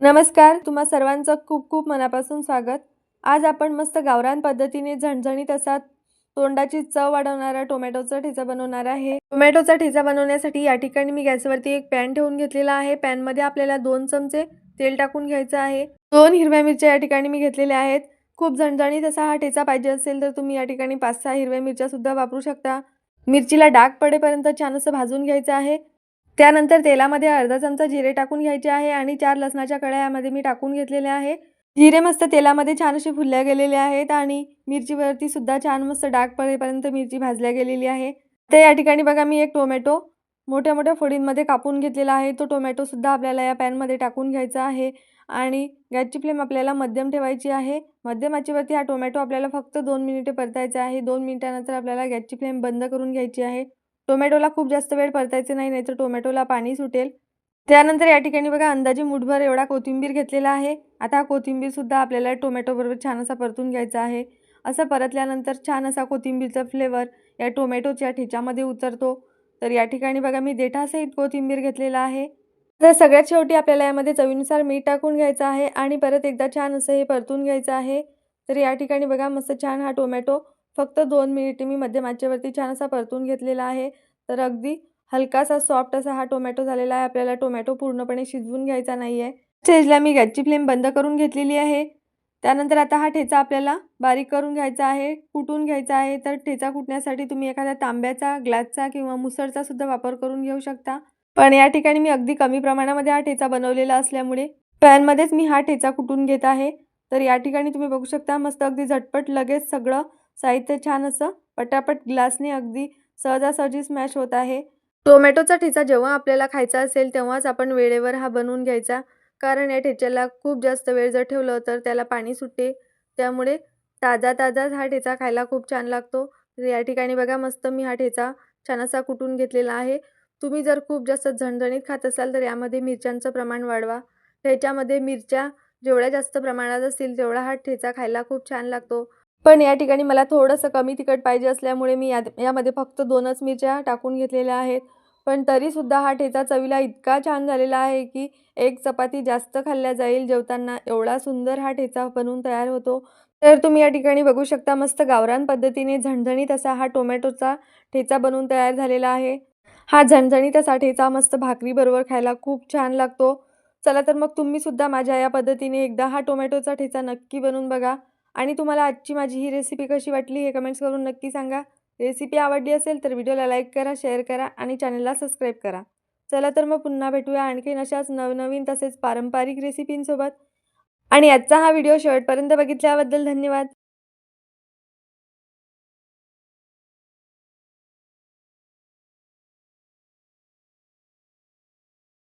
नमस्कार तुम्हा सर्वांचं खूप खूप मनापासून स्वागत. आज आपण मस्त गावरान पद्धतीने झणझणीत असा तोंडाची चव वाढवणारा टोमॅटोचा ठेचा बनवणार आहे. टोमॅटोचा ठेचा बनवण्यासाठी या ठिकाणी मी गॅसवरती एक पॅन ठेवून घेतलेला आहे. पॅनमध्ये आपल्याला दोन चमचे तेल टाकून घ्यायचं आहे. दोन हिरव्या मिरच्या या ठिकाणी मी घेतलेल्या आहेत. खूप झणझणीत असा हा ठेचा पाहिजे असेल तर तुम्ही या ठिकाणी पाच सहा हिरव्या मिरच्या सुद्धा वापरू शकता. मिरचीला डाग पडेपर्यंत छान असं भाजून घ्यायचं आहे. त्यानंतर तेलामध्ये अर्धा चमचा जिरे टाकून घ्यायचे आहे आणि चार लसणाच्या कळ्या यामध्ये मी टाकून घेतलेल्या आहे. जिरे मस्त तेलामध्ये छान असे फुलल्या गेलेले आहेत आणि मिरचीवरती सुद्धा छान मस्त डाग पडेपर्यंत मिरची भाजल्या गेलेली आहे. तर या ठिकाणी बघा मी एक टोमॅटो मोठ्या मोठ्या फोडींमध्ये कापून घेतलेला आहे. तो टोमॅटोसुद्धा आपल्याला या पॅनमध्ये टाकून घ्यायचा आहे आणि गॅसची फ्लेम आपल्याला मध्यम ठेवायची आहे. मध्यम आचेवरती हा टोमॅटो आपल्याला फक्त दोन मिनिटे परतायचा आहे. दोन मिनिटानंतर आपल्याला गॅसची फ्लेम बंद करून घ्यायची आहे. टोमॅटोला खूप जास्त वेळ परतायचे नाही नाहीतर टोमॅटोला पाणी सुटेल. त्यानंतर या ठिकाणी बघा अंदाजे मुठभर एवढा कोथिंबीर घेतलेला आहे. आता हा कोथिंबीरसुद्धा आपल्याला टोमॅटोबरोबर छान असा परतून घ्यायचा आहे. असं परतल्यानंतर छान असा कोथिंबीरचा फ्लेवर या टोमॅटोच्या ठेच्यामध्ये उतरतो. तर या ठिकाणी बघा मी देठासहित कोथिंबीर घेतलेला आहे. तर सगळ्यात शेवटी आपल्याला यामध्ये चवीनुसार मीठ टाकून घ्यायचं आहे आणि परत एकदा छान असं हे परतून घ्यायचं आहे. तर या ठिकाणी बघा मस्त छान हा टोमॅटो फक्त दोन मिनिटे मी मध्यम आचेवरती छान असा परतून घेतलेला आहे. तर अगदी हलकासा सॉफ्ट असा हा टोमॅटो झालेला आहे. आपल्याला टोमॅटो पूर्णपणे शिजवून घ्यायचा नाही आहे स्टेजला मी गॅसची फ्लेम बंद करून घेतलेली आहे. त्यानंतर आता हा ठेचा आपल्याला बारीक करून घ्यायचा आहे. कुटून घ्यायचा आहे. तर ठेचा कुटण्यासाठी तुम्ही एखाद्या तांब्याचा ग्लासचा किंवा मुसळचा सुद्धा वापर करून घेऊ शकता. पण या ठिकाणी मी अगदी कमी प्रमाणामध्ये हा ठेचा बनवलेला असल्यामुळे पॅनमध्येच मी हा ठेचा कुटून घेत आहे. तर या ठिकाणी तुम्ही बघू शकता मस्त अगदी झटपट लगेच सगळं साहित्य छान असं. पटापट ग्लासने अगदी सहजासहजी स्मॅश होत आहे. टोमॅटोचा ठेचा जेव्हा आपल्याला खायचा असेल तेव्हाच आपण वेळेवर हा बनवून घ्यायचा. कारण या ठेच्याला खूप जास्त वेळ जर ठेवलं तर त्याला पाणी सुटते. त्यामुळे ताजा ताजाच हा ठेचा खायला खूप छान लागतो. तर या ठिकाणी बघा मस्त मी हा ठेचा छान असा कुटून घेतलेला आहे. तुम्ही जर खूप जास्त झणझणीत खात असाल तर यामध्ये मिरच्यांचं प्रमाण वाढवा. ठेच्यामध्ये मिरच्या जेवढ्या जास्त प्रमाणात असतील तेवढा हा ठेचा खायला खूप छान लागतो. पण या ठिकाणी मला थोडंसं कमी तिखट पाहिजे असल्यामुळे मी या यामध्ये फक्त दोनच मिरच्या टाकून घेतलेल्या आहेत. पण तरीसुद्धा हा ठेचा चवीला इतका छान झालेला आहे की एक चपाती जास्त खाल्ल्या जाईल जेवताना एवढा सुंदर हा ठेचा बनवून तयार होतो. तर तुम्ही या ठिकाणी बघू शकता मस्त गावरान पद्धतीने झणझणीत असा हा टोमॅटोचा ठेचा बनवून तयार झालेला आहे. हा झणझणीत असा ठेचा मस्त भाकरीबरोबर खायला खूप छान लागतो. चला तर मग तुम्हीसुद्धा माझ्या या पद्धतीने एकदा हा टोमॅटोचा ठेचा नक्की बनवून बघा. आणि तुम्हाला आजची माझी ही रेसिपी कशी वाटली हे कमेंट्स करून नक्की सांगा. रेसिपी आवडली असेल तर व्हिडिओला लाईक करा शेअर करा आणि चॅनलला सबस्क्राईब करा. चला तर मग पुन्हा भेटूया आणखीन अशाच नवनवीन तसेच पारंपरिक रेसिपींसोबत आणि आजचा हा व्हिडिओ शेवटपर्यंत बघितल्याबद्दल धन्यवाद.